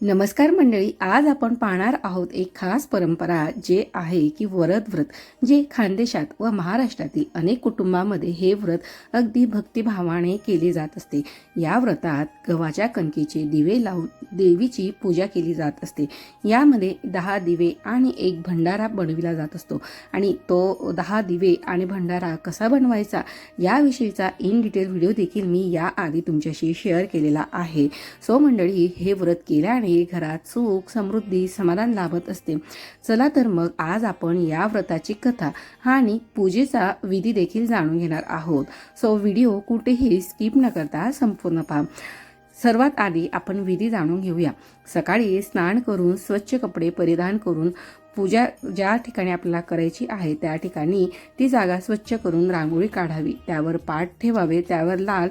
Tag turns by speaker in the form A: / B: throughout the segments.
A: नमस्कार मंडळी आज आपण पाहणार आहोत एक खास परंपरा जे आहे की वरद व्रत जे खानदेशात व महाराष्ट्रातील अनेक कुटुंबामध्ये हे व्रत अगदी भक्तिभावाने केले जात असते. या व्रतात गव्हाच्या कणकेचे दिवे लावून देवीची पूजा केली जात असते. यामध्ये दहा दिवे आणि एक भंडारा बनविला जात असतो. आणि तो दहा दिवे आणि भंडारा कसा बनवायचा याविषयीचा इन डिटेल व्हिडिओ देखील मी याआधी तुमच्याशी शेअर केलेला आहे. सो मंडळी हे व्रत केल्याने घरात सुख समृद्धी समाधान लाभत असते. चला तर मग आज आपण या व्रताची कथा आणि पूजेचा विधी देखील जाणून घेणार आहोत. सो व्हिडिओ कुठेही स्किप न करता संपूर्ण पहा. सर्वात आधी आपण विधी जाणून घेऊया. सकाळी स्नान करून स्वच्छ कपडे परिधान करून पूजा ज्या ठिकाणी आपल्याला करायची आहे त्या ठिकाणी ती जागा स्वच्छ करून रांगोळी काढावी. त्यावर पाठ ठेवावे त्यावर लाल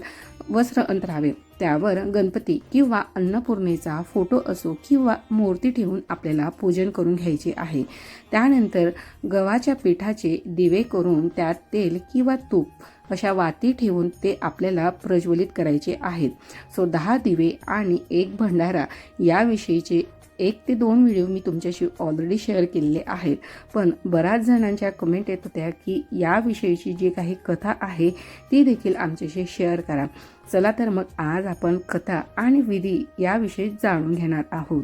A: वस्त्र अंतरावे. त्यावर गणपती किंवा अन्नपूर्णेचा फोटो असो किंवा मूर्ती ठेवून आपल्याला पूजन करून घ्यायचे आहे. त्यानंतर गव्हाच्या पिठाचे दिवे करून त्यात तेल किंवा तूप अशा वाती ठेवून ते आपल्याला प्रज्वलित करायचे आहेत. सो दहा दिवे आणि एक भंडारा याविषयीचे एक ते दोन व्हिडिओ मी तुमच्याशी ऑलरेडी शेअर केलेले आहेत. पण बऱ्याच जणांच्या कमेंट येत होत्या की याविषयीची जी काही कथा आहे ती देखील आमच्याशी शेअर करा. चला तर मग आज आपण कथा आणि विधी याविषयी जाणून घेणार आहोत.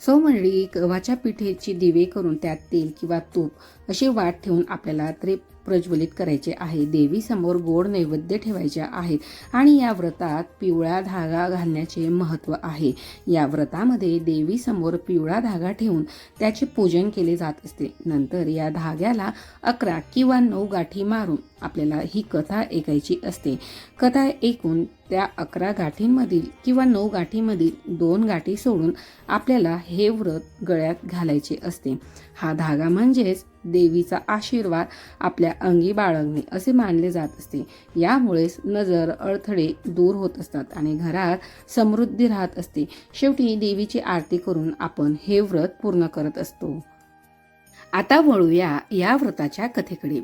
A: सो मंडळी गव्हाच्या पिठेची दिवे करून त्यात तेल किंवा तूप अशी वाट ठेवून आपल्याला त्रेप प्रज्वलित करायचे आहे. देवीसमोर गोड नैवेद्य ठेवायचे आहेत आणि या व्रतात पिवळा धागा घालण्याचे महत्त्व आहे. या व्रतामध्ये देवीसमोर पिवळा धागा ठेवून त्याचे पूजन केले जात असते. नंतर या धाग्याला अकरा किंवा नऊ गाठी मारून आपल्याला ही कथा ऐकायची असते. कथा ऐकून त्या अकरा गाठींमधील किंवा नऊ गाठीमधील दोन गाठी सोडून आपल्याला हे व्रत गळ्यात घालायचे असते. हा धागा म्हणजेच देवीचा आशीर्वाद आपल्या अंगी बाळगणे असे मानले जात असते. यामुळेच नजर अडथळे दूर होत असतात आणि घरात समृद्धी राहत असते. शेवटी देवीची आरती करून आपण हे व्रत पूर्ण करत असतो. आता वळूया या व्रताच्या कथेकडे.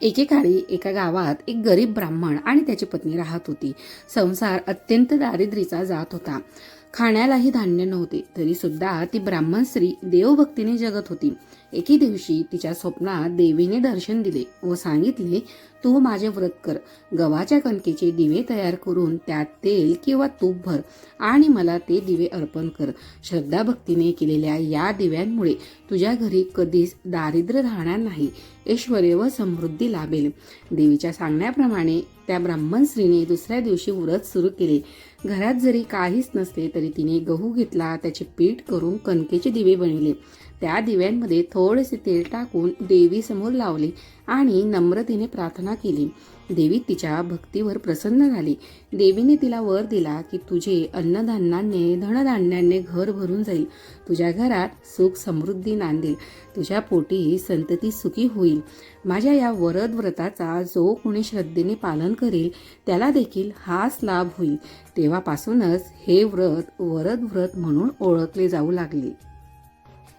A: एकेकाळी एका गावात एक गरीब ब्राह्मण आणि त्याची पत्नी राहत होती. संसार अत्यंत दारिद्र्याचा जात होता. खाण्यालाही धान्य नव्हते. तरी सुद्धा ती ब्राह्मण स्त्री देवभक्तीने जगत होती. एके दिवशी तिच्या स्वप्नात देवीने दर्शन दिले व सांगितले तू माझे व्रत कर. गव्हाच्या कणकेचे दिवे तयार करून त्यात तेल किंवा तूप भर आणि मला ते दिवे अर्पण कर. श्रद्धा भक्तीने केलेल्या या दिव्यांमुळे तुझ्या घरी कधीच दारिद्र्य राहणार नाही. ऐश्वर व समृद्धी लाभेल. देवीच्या सांगण्याप्रमाणे त्या ब्राह्मण स्त्रीने दुसऱ्या दिवशी व्रत सुरू केले. घरात जरी काहीच नसले तरी तिने गहू घेतला त्याचे पीठ करून कणकेचे दिवे बनवले. त्या दिव्यांमध्ये थोडेसे तेल टाकून देवी समोर लावले आणि नम्रतेने प्रार्थना केली. देवी तिच्या भक्तीवर प्रसन्न झाली. देवीने तिला वर दिला की तुझे अन्नधान्याने धनधान्याने घर भरून जाईल. तुझ्या घरात सुख समृद्धी नांदेल. तुझ्या पोटी संतती सुखी होईल. माझ्या या वरद व्रताचा जो कोणी श्रद्धेने पालन करेल त्याला देखील हाच लाभ होईल. तेव्हापासूनच हे व्रत वरद व्रत म्हणून ओळखले जाऊ लागले.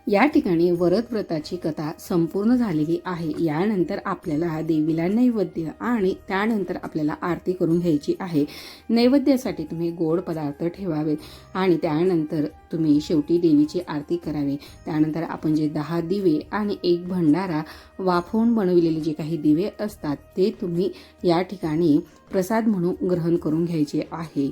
A: या ठिकाणी वरद व्रताची कथा संपूर्ण झालेली आहे. यानंतर आपल्याला देवीला नैवेद्य आणि त्यानंतर आपल्याला आरती करून घ्यायची आहे. नैवेद्यासाठी तुम्ही गोड पदार्थ ठेवावेत आणि त्यानंतर तुम्ही शेवटी देवीची आरती करावी. त्यानंतर आपण जे दहा दिवे आणि एक भंडारा वाफवून बनविलेले जे काही दिवे असतात ते तुम्ही या ठिकाणी प्रसाद म्हणून ग्रहण करून घ्यायचे आहे.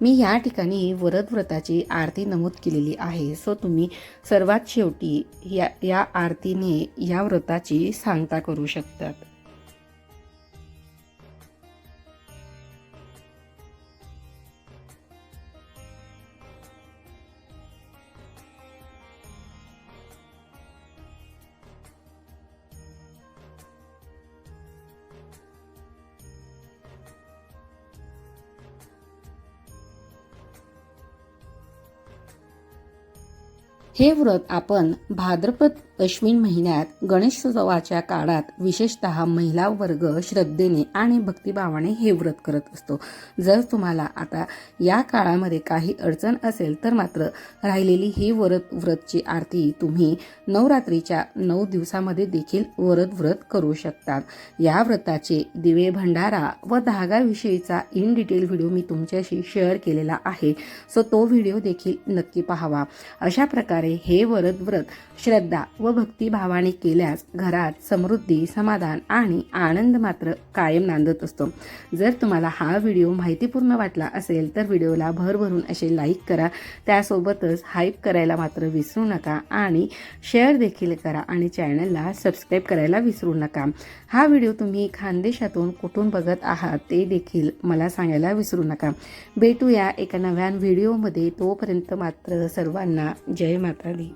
A: मी या ठिकाणी वरद व्रताची आरती नमूद केलेली आहे. सो तुम्ही सर्वात शेवटी या या आरतीने या व्रताची सांगता करू शकतात. हे व्रत आपण भाद्रपद अश्विन महिन्यात गणेशोत्सवाच्या काळात विशेषतः महिला वर्ग श्रद्धेने आणि भक्तिभावाने हे व्रत करत असतो. जर तुम्हाला आता या काळामध्ये काही अडचण असेल तर मात्र राहिलेली ही व्रत व्रतची आरती तुम्ही नवरात्रीच्या नऊ दिवसामध्ये देखील वरद व्रत करू शकतात या व्रताचे दिवे भंडारा व धागाविषयीचा इन डिटेल व्हिडिओ मी तुमच्याशी शेअर केलेला आहे. सो तो व्हिडिओ देखील नक्की पाहावा. अशा प्रकारे हे वरद व्रत श्रद्धा व व भक्तिभावाने केल्यास घरात समृद्धी समाधान आणि आनंद मात्र कायम नांदत असतो. जर तुम्हाला हा व्हिडिओ माहितीपूर्ण वाटला असेल तर व्हिडिओला भरभरून असे लाईक करा. त्यासोबतच हाईप करायला मात्र विसरू नका आणि शेअर देखील करा आणि चॅनलला सबस्क्राईब करायला विसरू नका. हा व्हिडिओ तुम्ही खानदेशातून कुठून बघत आहात ते देखील मला सांगायला विसरू नका. भेटूया एका नव्या व्हिडिओमध्ये. तोपर्यंत मात्र सर्वांना जय माता दी